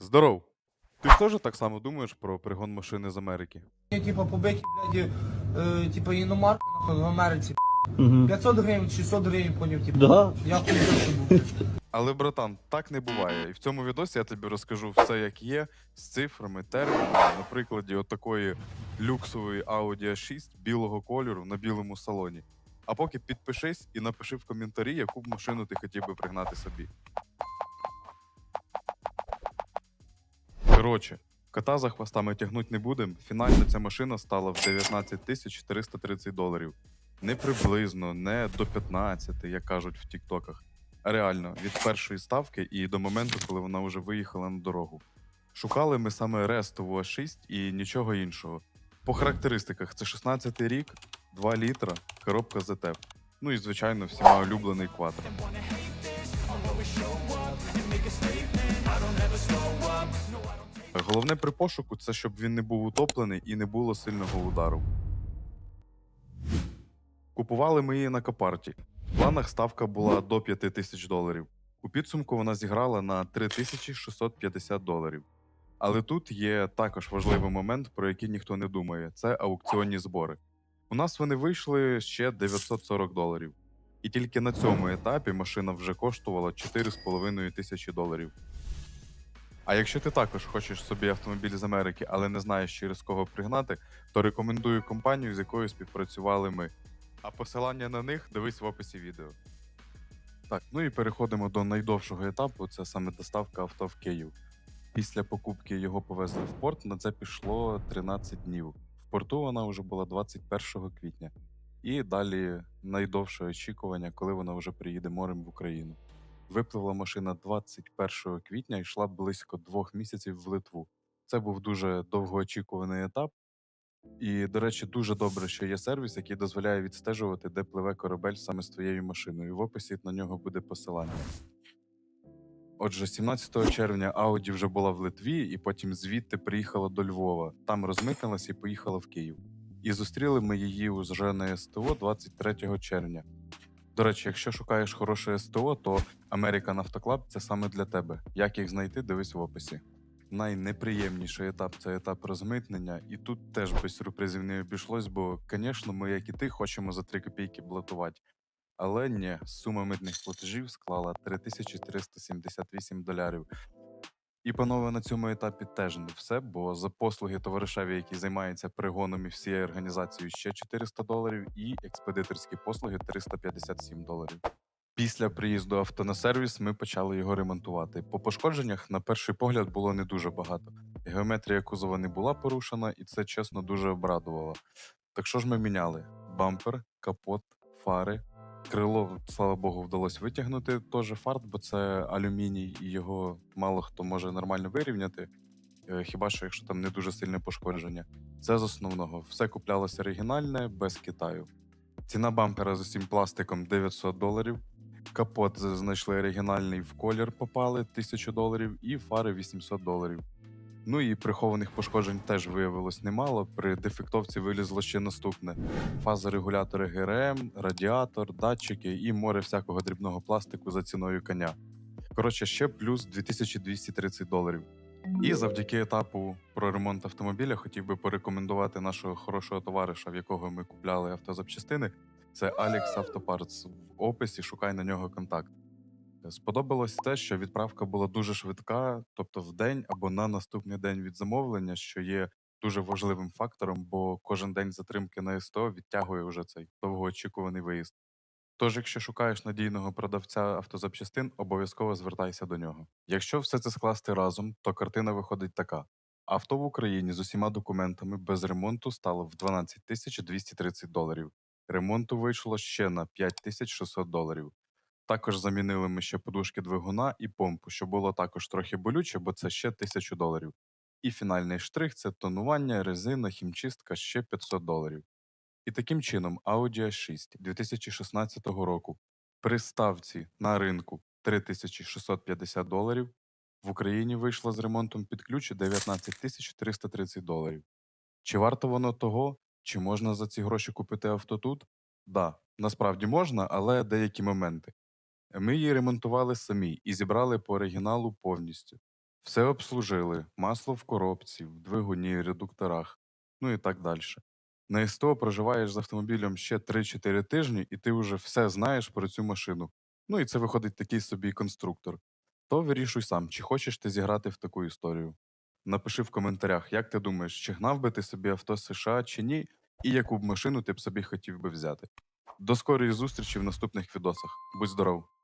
Здоров! Ти ж теж так само думаєш про пригон машини з Америки? Типа, побиті, блядь, е, типа, іномарки, нахуй, в Америці, Угу. 500 гривень, 600 гривень, поняв, типу. Да. Я хуй був. Але, братан, так не буває. І в цьому відосі я тобі розкажу все, як є, з цифрами, термінами, на прикладі отакої люксової Audi A6 білого кольору на білому салоні. А поки підпишись і напиши в коментарі, яку б машину ти хотів би пригнати собі. Коротше, кота за хвостами тягнуть не будем. Фінально ця машина стала в 19 тисяч 330 доларів. Не приблизно, не до 15, як кажуть в тіктоках. А реально, від першої ставки і до моменту, коли вона вже виїхала на дорогу. Шукали ми саме рестову А6 і нічого іншого. По характеристиках це 16 рік, 2 літра, коробка ZF. Ну і, звичайно, всіма улюблений квадро. Головне при пошуку це щоб він не був утоплений і не було сильного удару. Купували ми її на капарті. В планах ставка була до 5 тисяч доларів. У підсумку вона зіграла на 3650 доларів. Але тут є також важливий момент, про який ніхто не думає: це аукціонні збори. У нас вони вийшли ще 940 доларів. І тільки на цьому етапі машина вже коштувала 4,5 тисячі доларів. А якщо ти також хочеш собі автомобіль з Америки, але не знаєш через кого пригнати, то рекомендую компанію, з якою співпрацювали ми. А посилання на них дивись в описі відео. Так, ну і переходимо до найдовшого етапу це саме доставка авто в Київ. Після покупки його повезли в порт, на це пішло 13 днів. В порту вона вже була 21 квітня. І далі найдовше очікування, коли вона вже приїде морем в Україну. Випливла машина 21 квітня і йшла близько двох місяців в Литву. Це був дуже довгоочікуваний етап. І, до речі, дуже добре, що є сервіс, який дозволяє відстежувати, де пливе корабель саме з твоєю машиною. В описі на нього буде посилання. Отже, 17 червня Audi вже була в Литві, і потім звідти приїхала до Львова. Там розмитнилась і поїхала в Київ. І зустріли ми її уже на СТО 23 червня. До речі, якщо шукаєш хороше СТО, то American Club – це саме для тебе. Як їх знайти, дивись в описі. Найнеприємніший етап це етап розмитнення, і тут теж без сюрпризів не обійшлось, бо, звісно, ми, як і ти, хочемо за 3 копійки блатувати. Але ні, сума митних платежів склала 3378 долярів. І, панове, на цьому етапі теж не все, бо за послуги товаришеві, який займається пригоном і всією організацією, ще 400 доларів, і експедиторські послуги 357 доларів. Після приїзду авто на сервіс ми почали його ремонтувати. По пошкодженнях, на перший погляд, було не дуже багато. Геометрія кузова не була порушена, і це чесно дуже обрадувало. Так що ж ми міняли? Бампер, капот, фари. Крило, слава Богу, вдалося витягнути теж фарт, бо це алюміній, і його мало хто може нормально вирівняти. е, Хіба що якщо там не дуже сильне пошкодження. Це з основного. Все куплялося оригінальне, без Китаю. Ціна бампера з усім пластиком 900 доларів. Капот знайшли оригінальний в колір попали 1000 доларів, і фари 800 доларів. Ну і прихованих пошкоджень теж виявилось немало. При дефектовці вилізло ще наступне: фазорегулятори ГРМ, радіатор, датчики і море всякого дрібного пластику за ціною коня. Коротше, ще плюс 2230 доларів. І завдяки етапу про ремонт автомобіля хотів би порекомендувати нашого хорошого товариша, в якого ми купляли автозапчастини. Це Alex Автопартс. В описі шукай на нього контакт. Сподобалось те, що відправка була дуже швидка, тобто в день або на наступний день від замовлення, що є дуже важливим фактором, бо кожен день затримки на СТО відтягує вже цей довгоочікуваний виїзд. Тож, якщо шукаєш надійного продавця автозапчастин, обов'язково звертайся до нього. Якщо все це скласти разом, то картина виходить така: авто в Україні з усіма документами без ремонту стало в 12 тисяч 230 доларів. Ремонту вийшло ще на 5600 доларів. Також замінили ми ще подушки двигуна і помпу, що було також трохи болюче, бо це ще 1000 доларів. І фінальний штрих це тонування, резина, хімчистка ще 500 доларів. І таким чином Audi A6 2016 року при ставці на ринку 3650 доларів в Україні вийшла з ремонтом під ключ 19 330 доларів. Чи варто воно того? Чи можна за ці гроші купити авто тут? Да, насправді можна, але деякі моменти. Ми її ремонтували самі і зібрали по оригіналу повністю. Все обслужили, масло в коробці, в двигуні, редукторах, ну і так далі. На СТО проживаєш з автомобілем ще 3-4 тижні, і ти вже все знаєш про цю машину. Ну і це виходить такий собі конструктор. То вирішуй сам, чи хочеш ти зіграти в таку історію. Напиши в коментарях, як ти думаєш, чи гнав би ти собі авто з США чи ні, і яку б машину ти б собі хотів би взяти. До скорої зустрічі в наступних відосах. Будь здоров!